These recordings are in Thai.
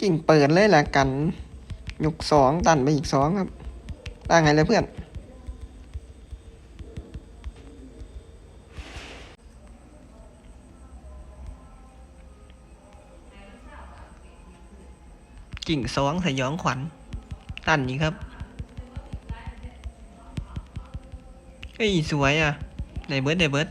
กิ่งเปิดเลยละกันยกสองตันไปอีกสองครับตั้งไงเลยเพื่อน กิ่งสองสยองขวัญตันนี้ครับเอ้ยสวยอะ ไดเบิร์ดไดเบิร์ด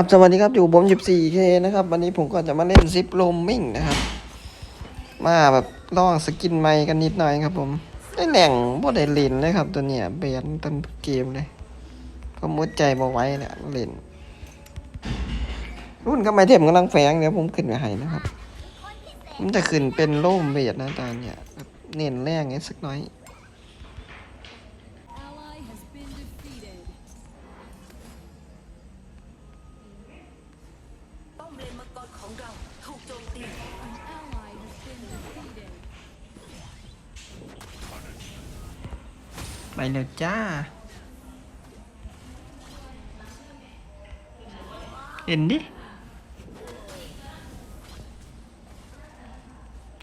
กราบสวัสดีครับอยู่ผม 14K นะครับ วันนี้ผมก็จะมาเล่นซิปโลมมิ่งนะครับ มาแบบลองสกินใหม่กันนิดหน่อยครับผม ได้แหล่งบ่ได้เล่นเลยครับ ตัวเนี้ยเบียนต้นเกมเลยก็มุดใจบ่ไว้แหละเล่น รุ่นก็ไม่เทมกำลังแฝงเดี๋ยวผมขึ้นไปให้นะครับ ผมจะขึ้นเป็นโล่มเบียดนะตอนเนี้ยเน้นแรงไงสักหน้อย มเลนมังกรของเราถูกโจมตี An ally has been defeated. ไปแล้วจ้า เห็นดิ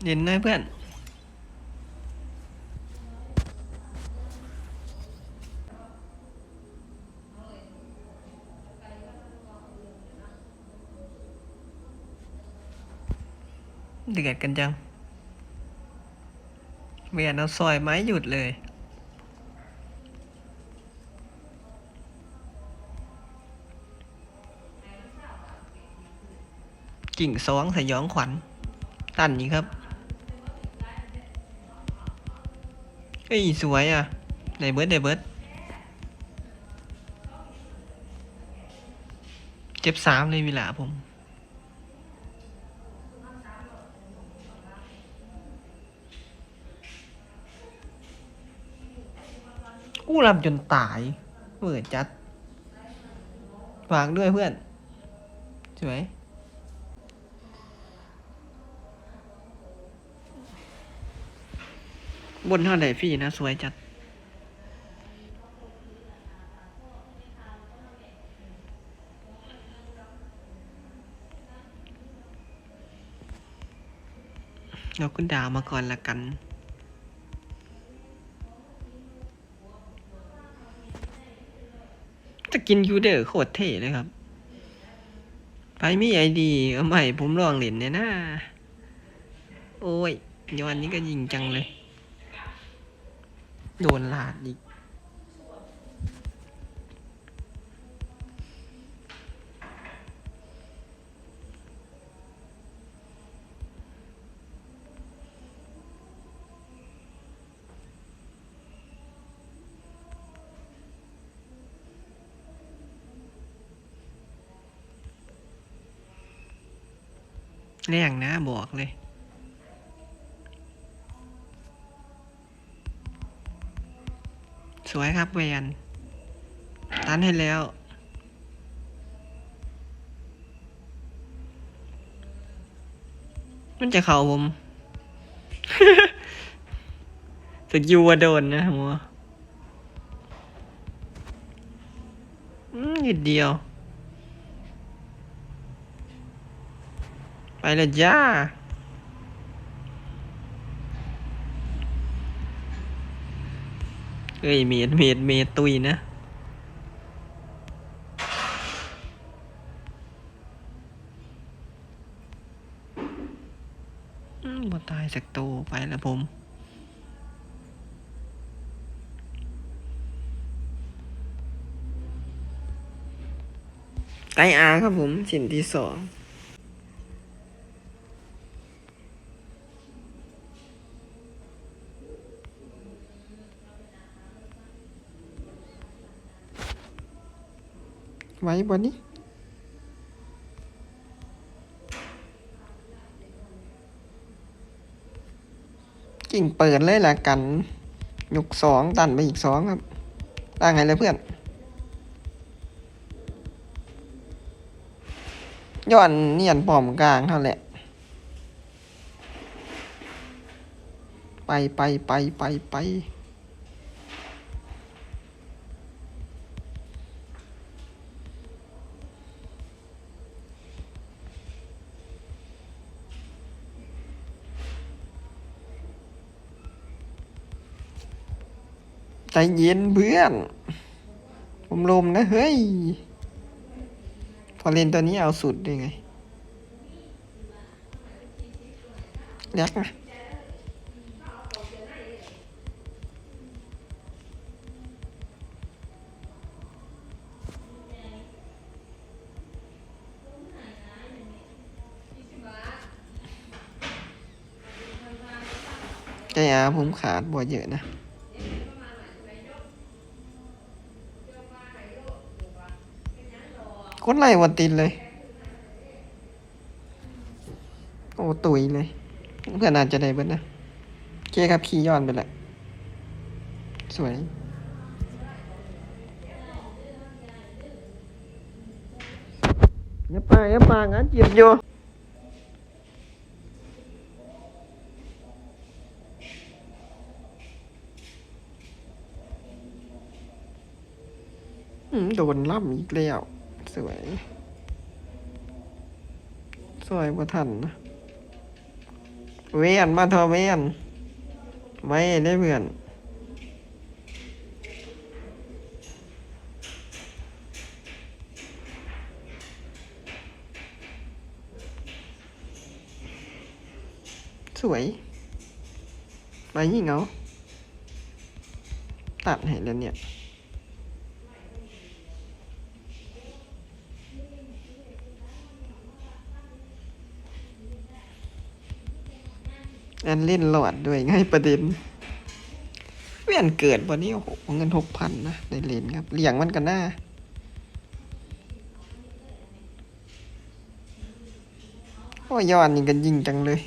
เห็นนะเพื่อน เดือดกันจัง เวียนเอาซอยไม้หยุดเลย กิ่งสองสยองขวัญ ตันนี้ครับเอ้ยสวยอะไดเบิร์ดไดเบิร์ดเจ็บสามเลยเวลาผม อู้ลำจนตายเปิดจัดฝากด้วยเพื่อน สวยบนเท่าไหร่พี่นะ สวยจัด เราคุณดาวมาก่อนละกัน กินยูเดอร์โคตรเท่เลยครับไปมีไอดีเอาใหม่ผมลองเล่นเนี่ยนะ โอ้ยย้อนนี้ก็ยิงจังเลย โดนลาดอีก แรงนะบอกเลย สวยครับแวนตันให้แล้ว มันจะเข่าผมสกิลว่าโดนนะหัวอืมนิดเดียว ไป เลยจ้าเอ้ยเมดเมดเมดตุยนะอืมบ่ตายสักตัวไปแล้วผมไกอาครับผมชิ้นที่สอง ไว้บนนี้กิ่งเปิดเลยละกัน ยกสองตันไปอีกสองครับตั้งไงเลยเพื่อน ย้อนเนียนปอมกลางเท่าแหละ ไปไปไปไปไป ใจเย็นเพื่อนผมลมนะเฮ้ย พอเล่นตัวนี้เอาสุดด้ไงเรียกนะใจอาผมขาดบ่เยอะนะ กดไล่วันตินเลย โอ้ตุยเลย เพื่อนอาจจะได้เบิดนะเคครับขี่ย้อนไปแหละสวยอย่าปาอย่าปางั้นจีบอยู่อืมโดนล่ำอีกแล้ว สวย สวยกว่ทันนะเวียนมาเถอเวียนไว้ได้เพื่อนสวยไปยิ่งเอาตัดให้แล้วเนี่ย อันเล่นหลอดด้วยง่ายประเด็นเวียนเกิดวันนี้โอ้โหเงินหกพันนะได้เล่นครับเลี้ยงมันกันหน้าโอ้ยอนนี่กันยิงจังเลย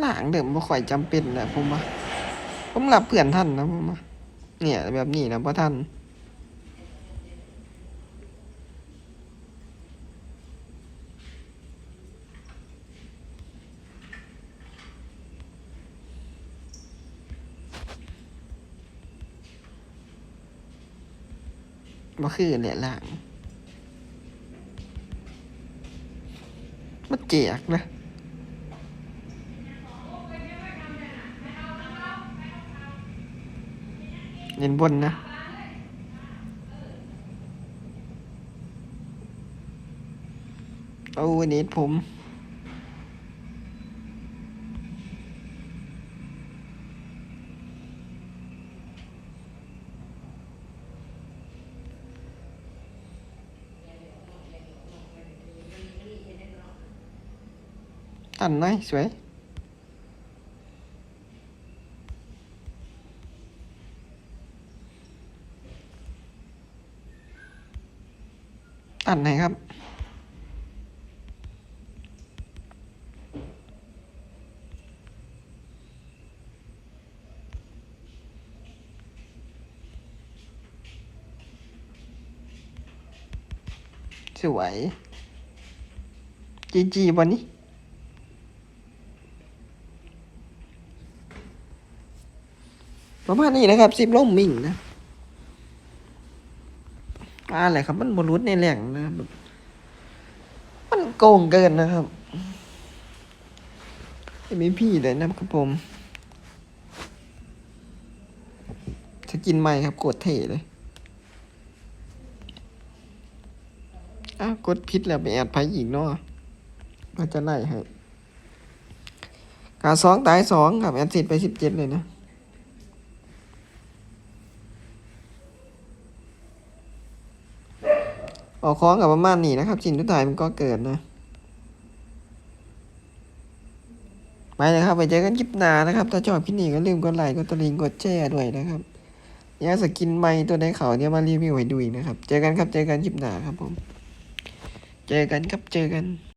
หลังเดิมบ่ค่อยจำเป็นนะผมว่าผมรับเพื่อนท่านนะผมว่าเนี่ยแบบนี้นะพ่ท่านบ่คือแหละหลังมันเจียกนะ เล่นบนนะเอาเน็ตผมอันไหนสวย อันไหนครับ สวยจีจีวันนี้ประมาณนี้นะครับสิบล่มมิ่งนะ อะไรครับ มันบรุษในแหล่งนะครับแบบมันโกงเกินนะครับไม่มีพี่เลยนะครับผมจะกินไหม่ครับกดเทเลยอ้าวกดพิษแล้วไปแอดไพ่อีกเนาะก็จะไล่ให้การสองตายสองครับแอดสิทไปสิบเจ็ดเลยนะ ออกคล้องกับประมาณนี้นะครับชิ้นทุกทายมันก็เกิดนะไปเลยครับไปเจอกันคลิปหน้านะครับ ถ้าชอบคลิปนี้ก็ลืมกดไลค์กดตลิงกดแชร์ด้วยนะครับอยากสกินไม่ตัวในเขาเนี่ยมารีวิวให้ดูอีกนะครับ เจอกันครับเจอกันคลิปหน้าครับผม เจอกันครับเจอกัน